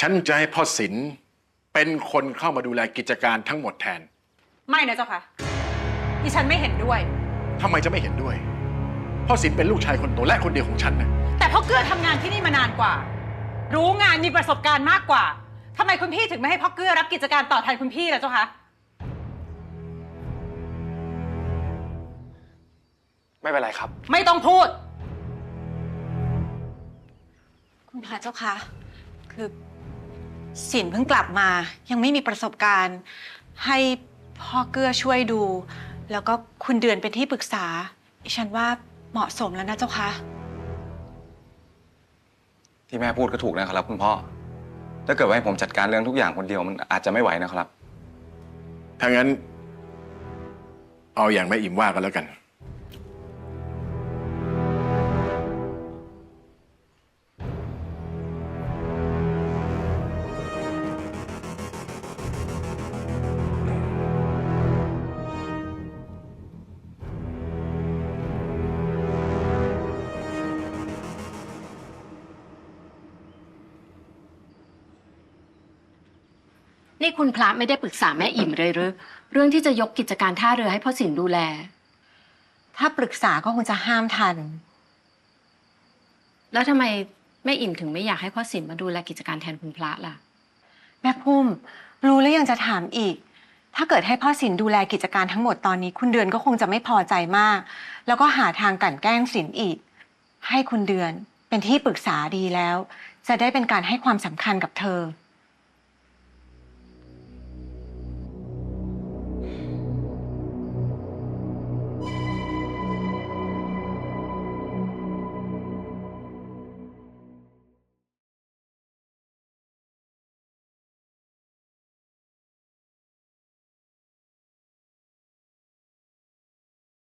ฉันจะให้พ่อศิลป์เป็นคนเข้ามาดูแลกิจการทั้งหมดแทนไม่นะเจ้าค่ะ ดิฉันไม่เห็นด้วย ทำไมจะไม่เห็นด้วย พ่อศิลป์เป็นลูกชายคนโตและคนเดียวของฉันนะแต่พ่อเกื้อทำงานที่นี่มานานกว่า รู้งานมีประสบการณ์มากกว่าทำไมคุณพี่ถึงไม่ให้พ่อเกื้อรับกิจการต่อแทนคุณพี่ล่ะเจ้าคะไม่เป็นไรครับ ไม่ต้องพูด คุณพระเจ้าคะ คือ สินเพิ่งกลับมา ยังไม่มีประสบการณ์ ให้พ่อเกื้อช่วยดู แล้วก็คุณเดือนเป็นที่ปรึกษาดิฉันว่าเหมาะสมแล้วนะเจ้าคะที่แม่พูดก็ถูกนะครับ คุณพ่อ ถ้าเกิดว่าให้ผมจัดการเรื่องทุกอย่างคนเดียวมันอาจจะไม่ไหวนะครับ ถ้างั้น เอาอย่างแม่อิ่มว่ากันแล้วกัน นี่คุณพระไม่ได้ปรึกษาแม่อิ่มเลยหรือเรื่องที่จะยกกิจการท่าเรือให้พ่อสินดูแล ถ้าปรึกษาก็คงจะห้ามทัน แล้วทำไมแม่อิ่มถึงไม่อยากให้พ่อสินมาดูแลกิจการแทนคุณพระล่ะ แม่พุ่ม รู้แล้วยังจะถามอีก ถ้าเกิดให้พ่อสินดูแลกิจการทั้งหมดตอนนี้ คุณเดือนก็คงจะไม่พอใจมาก แล้วก็หาทางกลั่นแกล้งสินอีก ให้คุณเดือนเป็นที่ปรึกษาดีแล้ว จะได้เป็นการให้ความสำคัญกับเธอ